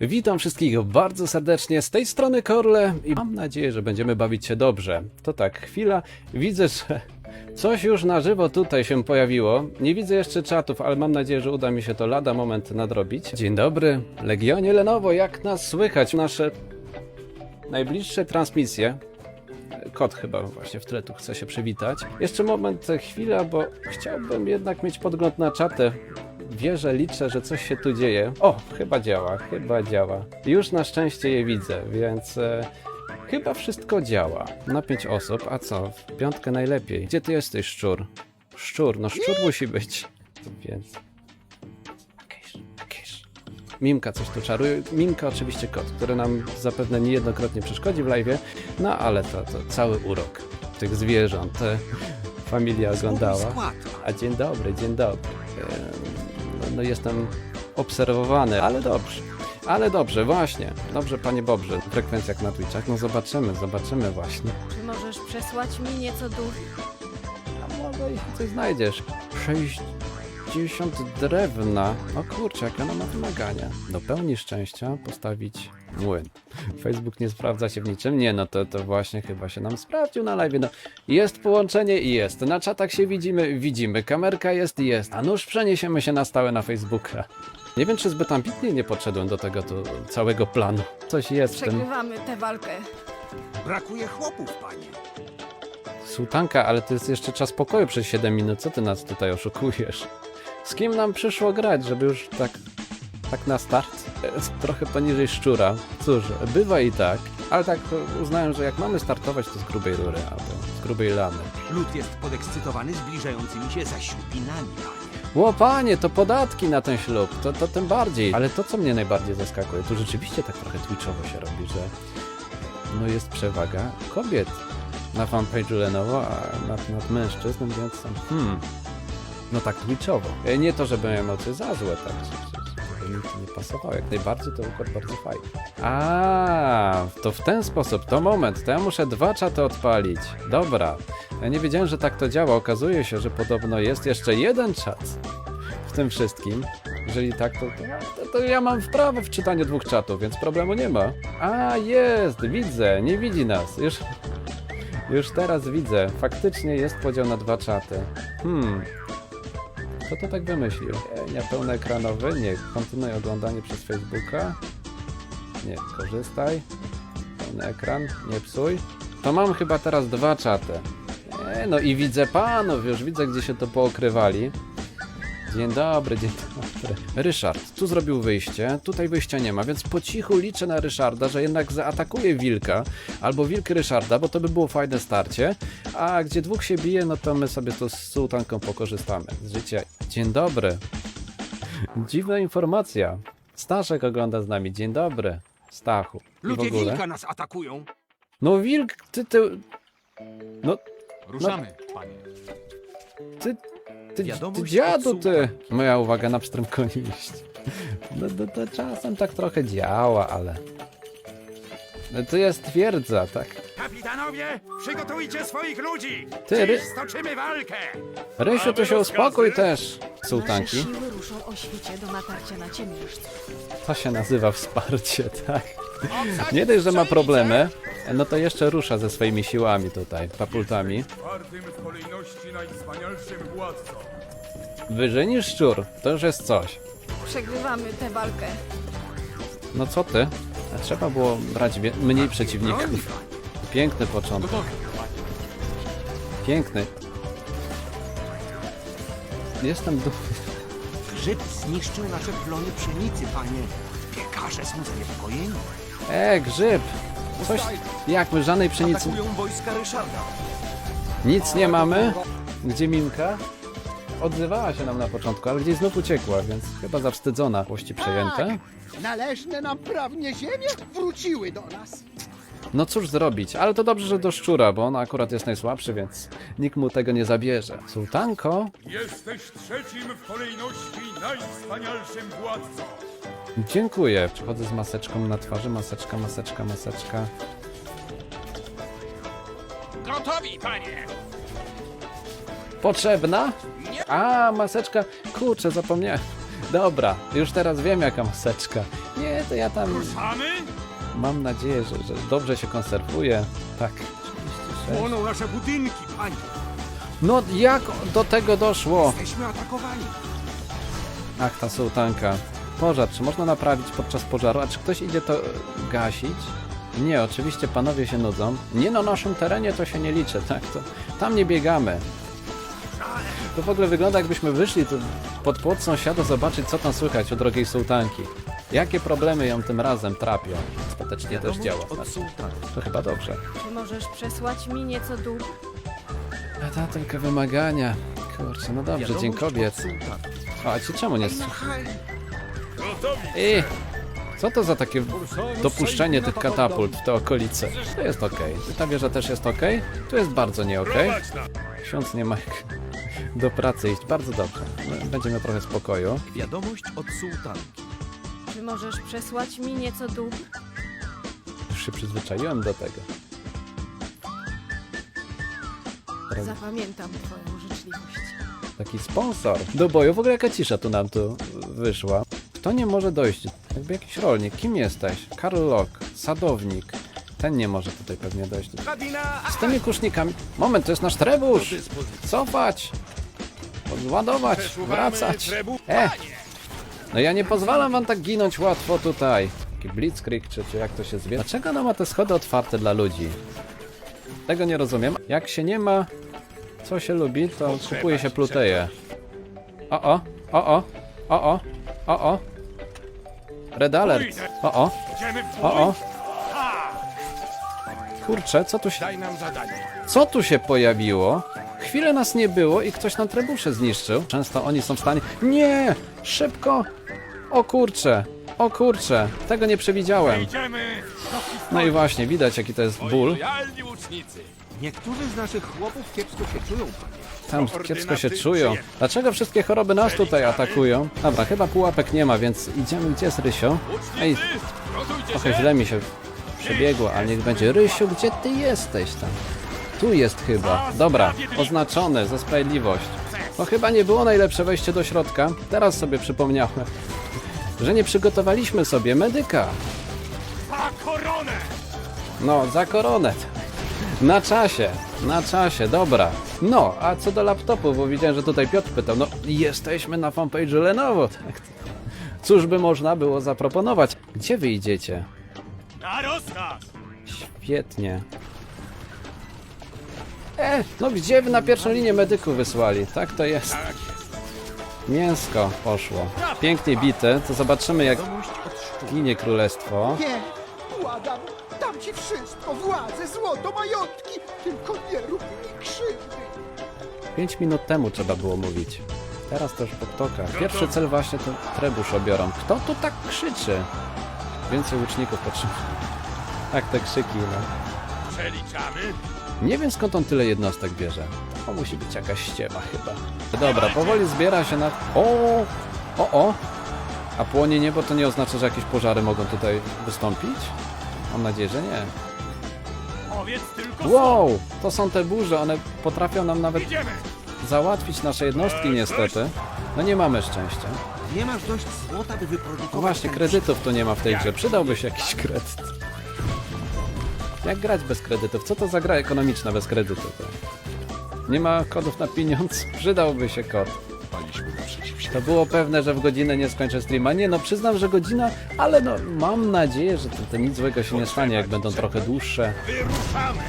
Witam wszystkich bardzo serdecznie z tej strony Korle i mam nadzieję, że będziemy bawić się dobrze. To tak, chwila, widzę, że coś już na żywo tutaj się pojawiło. Nie widzę jeszcze czatów, ale mam nadzieję, że uda mi się to lada moment nadrobić. Dzień dobry, Legionie Lenowo, jak nas słychać? Nasze najbliższe transmisje. Kot chyba właśnie w tle tu chce się przywitać. Jeszcze moment, chwila, bo chciałbym jednak mieć podgląd na czatę. Wierzę, liczę, że coś się tu dzieje. O, chyba działa, chyba działa. Już na szczęście je widzę, więc e, chyba wszystko działa. Na pięć osób, a co? W piątkę najlepiej. Gdzie ty jesteś, szczur? Szczur, no szczur musi być. Więc... Kisz. Mimka coś tu czaruje. Mimka oczywiście kot, który nam zapewne niejednokrotnie przeszkodzi w live, no ale to, to cały urok tych zwierząt. e, Familia oglądała. A dzień dobry, dzień dobry. No, jestem obserwowany, ale dobrze. Ale dobrze, właśnie. Dobrze, panie Bobrze. Frekwencjach na Twitchach. No zobaczymy, zobaczymy właśnie. Czy możesz przesłać mi nieco duch? A może i coś znajdziesz. 60 drewna. O kurczę, jak ona ma wymagania. Do pełni szczęścia postawić młyn. Facebook nie sprawdza się w niczym. Nie, no to, to właśnie chyba się nam sprawdził na live. No, jest połączenie i jest. Na czatach się widzimy, widzimy. Kamerka jest i jest. A nuż przeniesiemy się na stałe na Facebooka. Nie wiem, czy zbyt ambitnie nie podszedłem do tego tu całego planu. Coś jest w tym. Przegrywamy tę walkę. Brakuje chłopów, panie. Sułtanka, ale to jest jeszcze czas pokoju przez 7 minut. Co ty nas tutaj oszukujesz? Z kim nam przyszło grać, żeby już tak, tak na start? E, Trochę poniżej szczura. Cóż, bywa i tak, ale tak uznałem, że jak mamy startować, to z grubej rury albo z grubej lamy. Lud jest podekscytowany zbliżającymi się zaślubinami, panie. Ło panie, to podatki na ten ślub, to, to tym bardziej. Ale to, co mnie najbardziej zaskakuje, tu rzeczywiście tak trochę twitchowo się robi, że no jest przewaga kobiet na fanpage'u Lenovo, a nad, nad mężczyzn, więc hmm, no tak twitchowo. E, Nie to, żeby miałem emocje za złe, tak, że- że- to nie pasowało, jak najbardziej to układ bardzo fajny. A, to w ten sposób, to moment, to ja muszę dwa czaty odpalić. Dobra, ja nie wiedziałem, że tak to działa, okazuje się, że podobno jest jeszcze jeden czat w tym wszystkim. Jeżeli tak, to, to, to ja mam wprawę w czytaniu dwóch czatów, więc problemu nie ma. A, jest, widzę, nie widzi nas. Już, już teraz widzę. Faktycznie jest podział na dwa czaty. Hmm. Kto to tak wymyślił? Nie, pełnoekranowy? Nie. Kontynuuj oglądanie przez Facebooka? Nie, korzystaj. Pełny ekran? Nie psuj. To mam chyba teraz dwa czaty. E, no i widzę panów, już widzę gdzie się to pookrywali. Dzień dobry, dzień dobry. Ryszard, tu zrobił wyjście, tutaj wyjścia nie ma, więc po cichu liczę na Ryszarda, że jednak zaatakuje wilka, albo wilk Ryszarda, bo to by było fajne starcie. A gdzie dwóch się bije, no to my sobie tu z sułtanką pokorzystamy z życia. Dzień dobry. Dziwna informacja. Staszek ogląda z nami. Dzień dobry. Stachu. I w Ludzie ogóle. wilka nas atakują. No wilk, ty, ty... No, Ruszamy, panie. ty, ty, ty dziadu, ty. Moja uwaga na pstrym koniu iść. No, no to czasem tak trochę działa, ale... No, To jest twierdza, tak? Kapitanowie, przygotujcie swoich ludzi! Ty, Ry... Stoczymy walkę! Rysiu, to się uspokój też, Nasze sułtanki. siły ruszą o świcie do natarcia na ciemiężców. To się nazywa wsparcie, tak? Nie dość, że ma problemy, no to jeszcze rusza ze swoimi siłami tutaj, papultami. Wyżej niż szczur, to już jest coś. Przegrywamy tę walkę. No co ty? A Trzeba było brać mniej przeciwników. Piękny początek, piękny. Jestem dumny. Grzyb zniszczył nasze plony pszenicy, panie. Piekarze są zaniepokojeni. E, grzyb! Coś, jak my żadnej pszenicy, nic nie mamy? Gdzie Mimka? Odzywała się nam na początku, ale gdzieś znów uciekła, więc chyba zawstydzona. Włości przejęte. Należne nam prawnie ziemie wróciły do nas. No cóż zrobić, ale to dobrze, że do szczura, bo on akurat jest najsłabszy, więc nikt mu tego nie zabierze. Sułtanko, Jesteś trzecim w kolejności najwspanialszym władcą. dziękuję. Przychodzę z maseczką na twarzy, maseczka, maseczka, maseczka. Gotowi, panie. Potrzebna? A, maseczka. Kurczę, zapomniałem. Dobra, już teraz wiem jaka maseczka. Nie, to ja tam Ruszamy? Mam nadzieję, że, że dobrze się konserwuje. Tak. 36. Płoną nasze budynki, panie. No jak do tego doszło? Jesteśmy atakowani. Ach, ta sułtanka. Pożar, czy można naprawić podczas pożaru? A czy ktoś idzie to e, gasić? Nie, oczywiście panowie się nudzą. Nie na naszym terenie to się nie liczy, tak? To, tam nie biegamy. To w ogóle wygląda jakbyśmy wyszli tu pod płot sąsiada zobaczyć co tam słychać u drogiej sułtanki. Jakie problemy ją tym razem trapią? Ostatecznie też działa. Znaczy, to chyba dobrze. Czy możesz przesłać mi nieco duch? A ta tylko wymagania. Kurczę, no dobrze, dzień kobiet. O, a ci czemu nie... Machaj. I co to za takie dopuszczenie tych katapult w te okolice? To jest okej. Ta wieża też jest okej. Tu jest bardzo nie okej. Ksiądz nie ma jak do pracy iść. Bardzo dobrze. Będzie miał trochę spokoju. Wiadomość od sułtanki. Czy możesz przesłać mi nieco duch? Już się przyzwyczaiłem do tego. Teraz Zapamiętam twoją życzliwość. taki sponsor do boju. W ogóle jaka cisza tu nam tu wyszła. Kto nie może dojść? Jakby jakiś rolnik. Kim jesteś? Karl Lock. Sadownik. Ten nie może tutaj pewnie dojść. Z tymi kusznikami. Moment, to jest nasz trebusz! Cofać! Odładować! Wracać! E! No ja nie pozwalam wam tak ginąć łatwo tutaj. Taki blitzkrieg, czy, czy jak to się zwie. Dlaczego ona ma te schody otwarte dla ludzi? Tego nie rozumiem. Jak się nie ma, co się lubi, to kupuje się pluteje. O o, o o, o o, o o. Red alert. O o, o o. Kurczę, co tu się... Co tu się pojawiło? Chwilę nas nie było i ktoś nam trebusze zniszczył. Często oni są w stanie... Nie! Szybko! O kurcze! O kurcze! Tego nie przewidziałem. Idziemy No i właśnie, widać jaki to jest ból. lojalni łucznicy. Niektórzy z naszych chłopów kiepsko się czują, panie. Tam kiepsko się czują. Dlaczego wszystkie choroby nas tutaj atakują? Dobra, chyba pułapek nie ma, więc idziemy. Gdzie jest Rysio? Ej, Łucznicy, trochę się. źle mi się przebiegło, ale niech będzie. Rysiu, gdzie ty jesteś tam? Tu jest chyba. Dobra, oznaczone za sprawiedliwość. To chyba nie było najlepsze wejście do środka. Teraz sobie przypomniałem, że nie przygotowaliśmy sobie medyka. Za koronę! No, za koronę. Na czasie, na czasie, dobra. No, a co do laptopu, bo widziałem, że tutaj Piotr pytał. No, jesteśmy na fanpage'u Lenovo. Tak. Cóż by można było zaproponować? Gdzie wy idziecie? Na rozkaz! Świetnie. E, no gdzie wy na pierwszą linię medyków wysłali? Tak to jest. Mięsko poszło. Pięknie bite, to zobaczymy jak ginie królestwo. Nie, błagam, dam ci wszystko, władzę, złoto, majątki, tylko nie rób mi krzywdy. Pięć minut temu trzeba było mówić. Teraz to już podtoka. Pierwszy cel właśnie to trebusz obiorą. Kto tu tak krzyczy? Więcej łuczników potrzeba. Tak te krzyki, no. Przeliczamy. Nie wiem skąd on tyle jednostek bierze. To musi być jakaś ściema chyba. Dobra, powoli zbiera się na... O! O, o! A płonie niebo to nie oznacza, że jakieś pożary mogą tutaj wystąpić? Mam nadzieję, że nie. Wow! To są te burze, one potrafią nam nawet załatwić nasze jednostki niestety. No nie mamy szczęścia. Nie masz dość złota, by wyprodukować No właśnie, kredytów tu nie ma w tej grze. Przydałby się jakiś kredyt. Jak grać bez kredytów? Co to za gra ekonomiczna bez kredytu? To? Nie ma kodów na pieniądz? Przydałby się kod. To było pewne, że w godzinę nie skończę streama. Nie no, przyznam, że godzina, ale no mam nadzieję, że to, to nic złego się nie stanie, jak będą trochę dłuższe. Wyruszamy!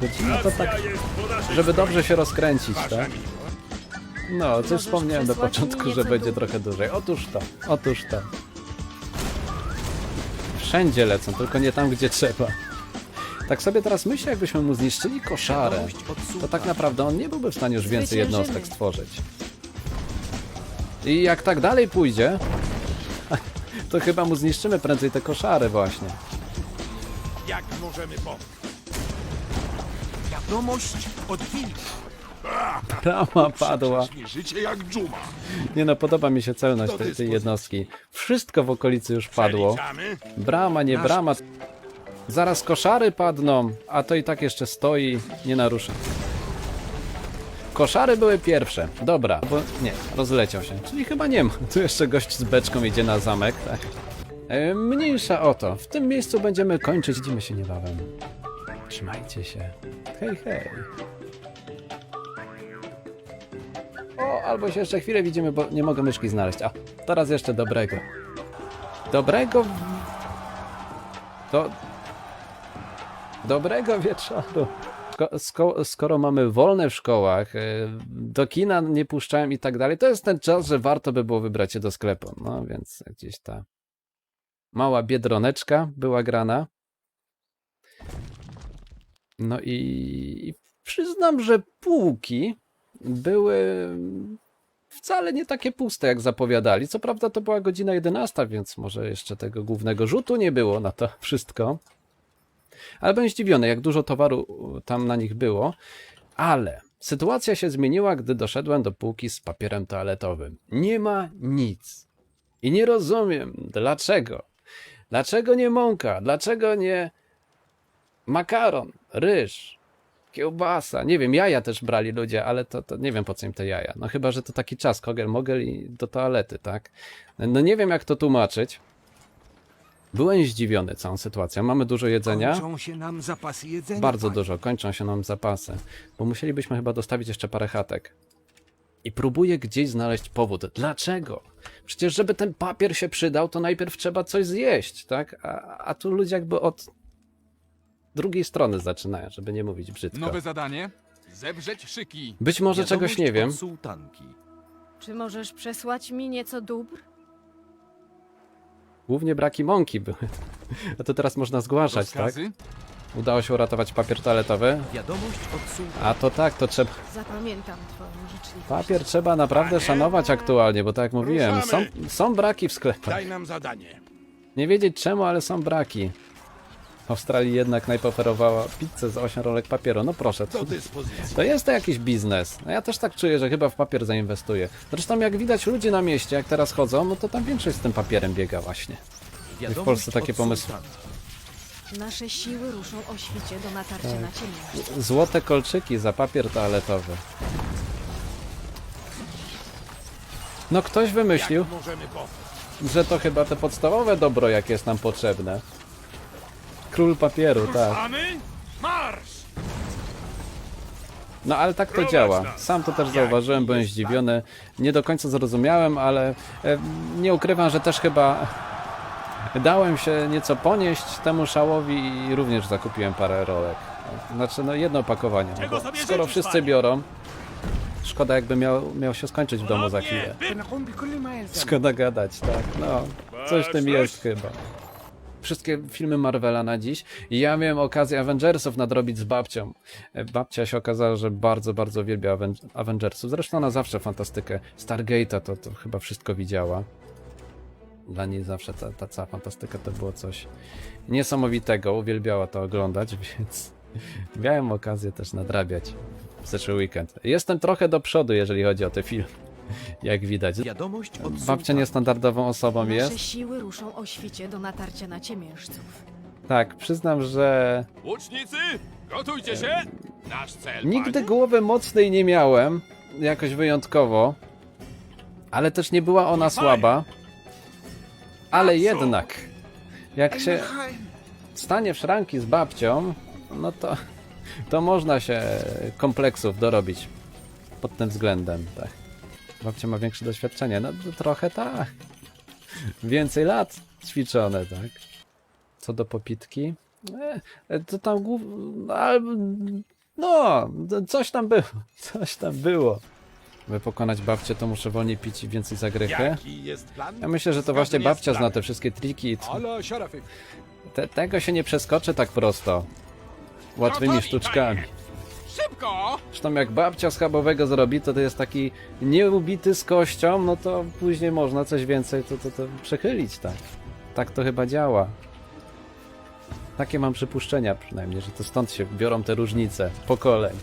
Godzina to tak, żeby dobrze się rozkręcić, tak? No, coś wspomniałem do początku, że będzie trochę dłużej. Otóż to, otóż to. Wszędzie lecą, tylko nie tam, gdzie trzeba. Tak sobie teraz myślę, jakbyśmy mu zniszczyli koszarę, to tak naprawdę on nie byłby w stanie już więcej jednostek stworzyć. I jak tak dalej pójdzie, to chyba mu zniszczymy prędzej te koszary właśnie. Jak możemy pomóc? Wiadomość od. Brama padła. Nie no, podoba mi się celność tej, tej jednostki. Wszystko w okolicy już padło. Brama, nie brama. Zaraz koszary padną, a to i tak jeszcze stoi, nie narusza. Koszary były pierwsze. Dobra, bo nie, rozleciał się. Czyli chyba nie ma. Tu jeszcze gość z beczką idzie na zamek, tak? E, mniejsza o to. W tym miejscu będziemy kończyć. Widzimy się niebawem. Trzymajcie się. Hej, hej. O, albo się jeszcze chwilę widzimy, bo nie mogę myszki znaleźć. A, teraz jeszcze dobrego. Dobrego... To... Dobrego wieczoru. Sko- sko- skoro mamy wolne w szkołach, y, do kina nie puszczałem i tak dalej, to jest ten czas, że warto by było wybrać się do sklepu. No więc gdzieś ta mała biedroneczka była grana. No i, i przyznam, że półki były wcale nie takie puste, jak zapowiadali. Co prawda to była godzina 11, więc może jeszcze tego głównego rzutu nie było na to wszystko. Ale byłem zdziwiony, jak dużo towaru tam na nich było. Ale sytuacja się zmieniła, gdy doszedłem do półki z papierem toaletowym. Nie ma nic. I nie rozumiem, dlaczego. Dlaczego nie mąka? Dlaczego nie makaron, ryż, kiełbasa? Nie wiem, jaja też brali ludzie, ale to, to nie wiem po co im te jaja. No chyba, że to taki czas, kogel mogel i do toalety, tak? No nie wiem jak to tłumaczyć. Byłem zdziwiony całą sytuacją. Mamy dużo jedzenia. Kończą się nam zapasy jedzenia. Bardzo panie. dużo, kończą się nam zapasy, bo musielibyśmy chyba dostawić jeszcze parę chatek. I próbuję gdzieś znaleźć powód. Dlaczego? Przecież, żeby ten papier się przydał, to najpierw trzeba coś zjeść, tak? A, a tu ludzie jakby od drugiej strony zaczynają, żeby nie mówić brzydko. Nowe zadanie? Zebrzeć szyki. Być może czegoś nie wiem. Sułtanki. Czy możesz przesłać mi nieco dóbr? Głównie braki mąki były. A to teraz można zgłaszać, tak? Rozkazy? Udało się uratować papier toaletowy. Wiadomość od sułtanki. A to tak, to trzeba. Zapamiętam twoją życzliwość. Papier trzeba naprawdę szanować aktualnie, bo tak jak mówiłem, są, Ruszamy. są braki w sklepach. Daj nam zadanie. Nie wiedzieć czemu, ale są braki. W Australii jednak najpoferowała pizzę z 8 rolek papieru. No proszę, to, to jest to jakiś biznes. No ja też tak czuję, że chyba w papier zainwestuję. Zresztą jak widać ludzie na mieście, jak teraz chodzą, no to tam większość z tym papierem biega właśnie. Wiadomość Polsce takie pomysły. Nasze siły ruszą o świcie do natarcia na ciemię. Złote kolczyki za papier toaletowy. No ktoś wymyślił, że to chyba te podstawowe dobro, jakie jest nam potrzebne. Król papieru, tak. Ruszamy? Marsz! No ale tak to Prowadź działa. nas. Sam to też Jaki zauważyłem, byłem jest zdziwiony. Nie do końca zrozumiałem, ale e, nie ukrywam, że też chyba dałem się nieco ponieść temu szałowi i również zakupiłem parę rolek. Znaczy, no jedno opakowanie. Czego Bo sobie skoro życzysz, wszyscy panie? biorą, szkoda jakby miał, miał się skończyć w domu za chwilę. بنقوم بكل ما يلزم Szkoda gadać, tak. No, coś w tym Baczność. jest chyba. Wszystkie filmy Marvela na dziś. I ja miałem okazję Avengersów nadrobić z babcią. E, Babcia się okazała, że bardzo, bardzo uwielbia Aven- Avengersów. Zresztą ona zawsze fantastykę. Stargate'a to, to chyba wszystko widziała. Dla niej zawsze ta, ta cała fantastyka to było coś niesamowitego. Uwielbiała to oglądać, więc miałem okazję też nadrabiać w zeszły weekend. Jestem trochę do przodu, jeżeli chodzi o te filmy. Jak widać. Wiadomość od Babcia niestandardową osobą Nasze jest. siły ruszą o świcie do natarcia na ciemiężców. Tak, przyznam, że Łucznicy, gotujcie się! Nasz cel, nigdy panie. głowy mocnej nie miałem, jakoś wyjątkowo, ale też nie była ona słaba. Ale jednak, jak się stanie w szranki z babcią, no to, to można się kompleksów dorobić pod tym względem, tak. Babcia ma większe doświadczenie. No trochę tak. Więcej lat ćwiczone, tak. Co do popitki. E, e, to tam. No, coś tam było. Coś tam było. By pokonać babcię, to muszę wolniej pić i więcej zagrychy. Ja myślę, że to właśnie babcia zna te wszystkie triki. Te, tego się nie przeskoczy tak prosto. Łatwymi sztuczkami. Szybko! Zresztą jak babcia schabowego zrobi, to to jest taki nieubity z kością, no to później można coś więcej to, to, to przechylić, tak. Tak to chyba działa. Takie mam przypuszczenia przynajmniej, że to stąd się biorą te różnice pokoleń.